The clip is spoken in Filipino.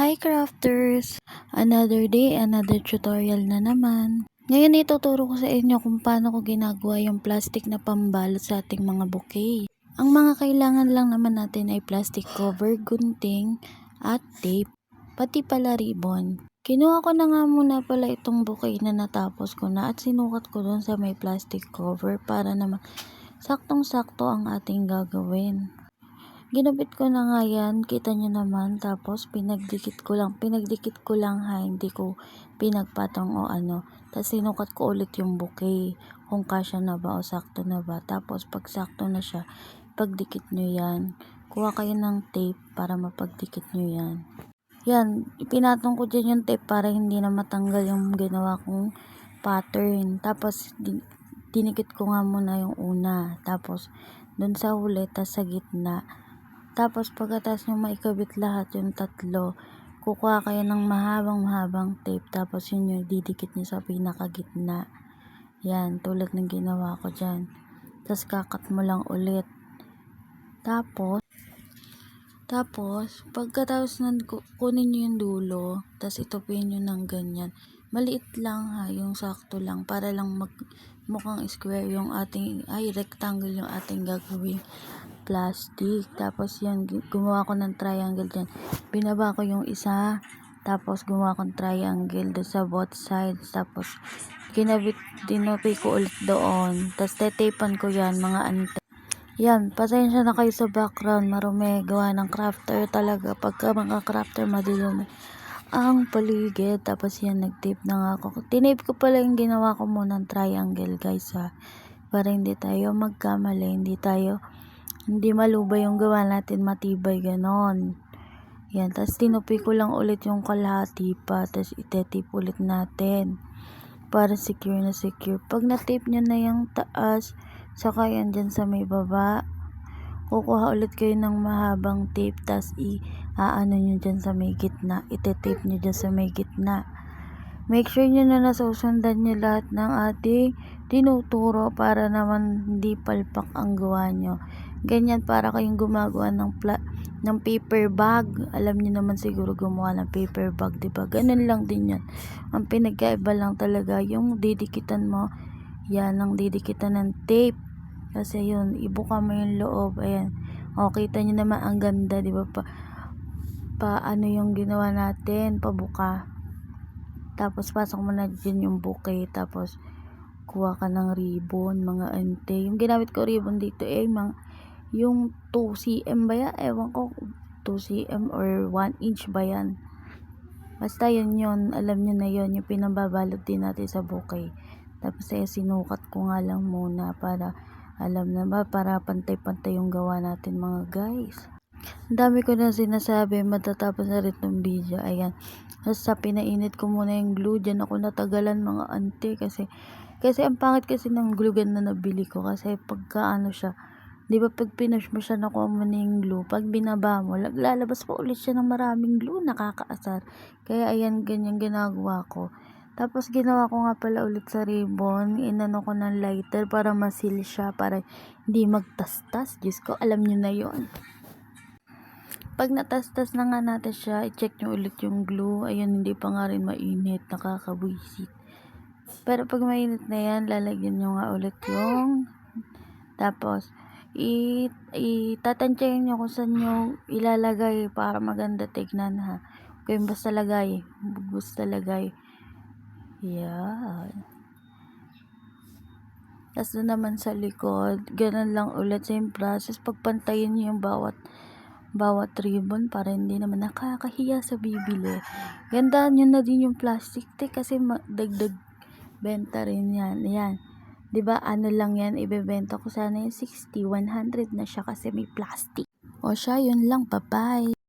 Hi crafters! Another day, another tutorial na naman. Ngayon ituturo ko sa inyo kung paano ko ginagawa yung plastic na pambalot sa ating mga bouquet. Ang mga kailangan lang naman natin ay plastic cover, gunting, at tape. Pati pala ribbon. Kinuha ko na nga muna pala itong bouquet na natapos ko na at sinukat ko dun sa may plastic cover para naman saktong-sakto ang ating gagawin. Ginupit ko na nga yan, kita nyo naman, tapos pinagdikit ko lang, pinagdikit ko lang ha, hindi ko pinagpatong o ano. Tapos sinukat ko ulit yung bouquet, kung kasya na ba o sakto na ba. Tapos pag sakto na siya, pagdikit nyo yan. Kuha kayo ng tape para mapagdikit nyo yan. Yan, ipinatong ko dyan yung tape para hindi na matanggal yung ginawa kong pattern. Tapos, din- dinikit ko nga muna yung una. Tapos, dun sa huli, tas sa gitna. Tapos, pagkatapos nyo maikabit lahat yung tatlo, kukuha kayo ng mahabang-mahabang tape. Tapos, yun yung didikit nyo sa pinakagitna. Yan, tulad ng ginawa ko dyan. Tapos, kakat mo lang ulit. Tapos, tapos, pagkatapos nun, ku- kunin nyo yung dulo, tapos itupin nyo ng ganyan. Maliit lang ha, yung sakto lang, para lang mag, mukhang square yung ating, ay, rectangle yung ating gagawing plastic. Tapos yan, gu- gumawa ko ng triangle dyan. Binaba ko yung isa, tapos gumawa ko ng triangle doon sa both sides. Tapos, kinabit, dinupi ko ulit doon. Tapos, tetapan ko yan, mga ante. Yan, pasensya na kayo sa background, marumi, gawa ng crafter talaga. Pagka mga crafter, madilumi ang paligid. Tapos yan, nag-tape na nga ako. Tinape ko pala yung ginawa ko muna ng triangle, guys, ha. Para hindi tayo magkamali, hindi tayo, hindi maluba yung gawa natin, matibay, ganon. Yan, tapos tinupi ko lang ulit yung kalahati pa, tapos itetape ulit natin. Para secure na secure. Pag na-tape nyo na yung taas, saka yan dyan sa may baba, kukuha ulit kayo ng mahabang tape, tapos i-aano nyo dyan sa may gitna, itetape nyo dyan sa may gitna. Make sure nyo na nasusundan nyo lahat ng ating tinuturo para naman hindi palpak ang gawa nyo. Ganyan para kayong gumagawa ng, pla- ng paper bag. Alam niyo naman siguro gumawa ng paper bag, 'di ba? Ganun lang din 'yan. Ang pinagkaiba lang talaga yung didikitan mo, yan ang didikitan ng tape. Kasi yun, ibuka mo yung loob. Ayan. O, kita nyo naman ang ganda, di ba? Pa, pa ano yung ginawa natin, pabuka. Tapos, pasok mo na dyan yung bouquet. Tapos, kuha ka ng ribbon, mga ante. Yung ginamit ko ribbon dito eh, mga, yung 2 cm ba yan? Ewan ko, 2 cm or 1 inch ba yan? Basta yun yun, alam nyo na yun, yung pinababalot din natin sa bouquet. Tapos eh, sinukat ko nga lang muna para, alam na ba, para pantay-pantay yung gawa natin mga guys. Dami ko na sinasabi, matatapos na rin ng video, ayan. Sa pinainit ko muna yung glue, dyan ako natagalan mga ante kasi, kasi ang pangit kasi ng glue gun na nabili ko kasi pagka ano siya, Di ba pag pinush mo siya nakuha mo na yung glue, pag binaba mo, lalabas pa ulit siya ng maraming glue, nakakaasar. Kaya ayan, ganyan ginagawa ko. Tapos ginawa ko nga pala ulit sa ribbon, inano ko ng lighter para masil siya, para hindi magtastas. Diyos ko, alam nyo na yon Pag natastas na nga natin siya, i-check nyo ulit yung glue. Ayun, hindi pa nga rin mainit, nakakabwisit. Pero pag mainit na yan, lalagyan nyo nga ulit yung tapos, itatansyahin nyo kung saan nyo ilalagay para maganda tignan ha. Kung basta lagay, basta lagay. Yan. Tapos doon naman sa likod, ganun lang ulit same process. Pagpantayin nyo yung bawat bawat ribbon para hindi naman nakakahiya sa bibili. Gandaan nyo na din yung plastic te kasi dagdag benta rin yan. Yan. 'Di ba ano lang yan, ibebenta ko sana yung 60, 100 na siya kasi may plastic. O siya, yun lang, bye-bye.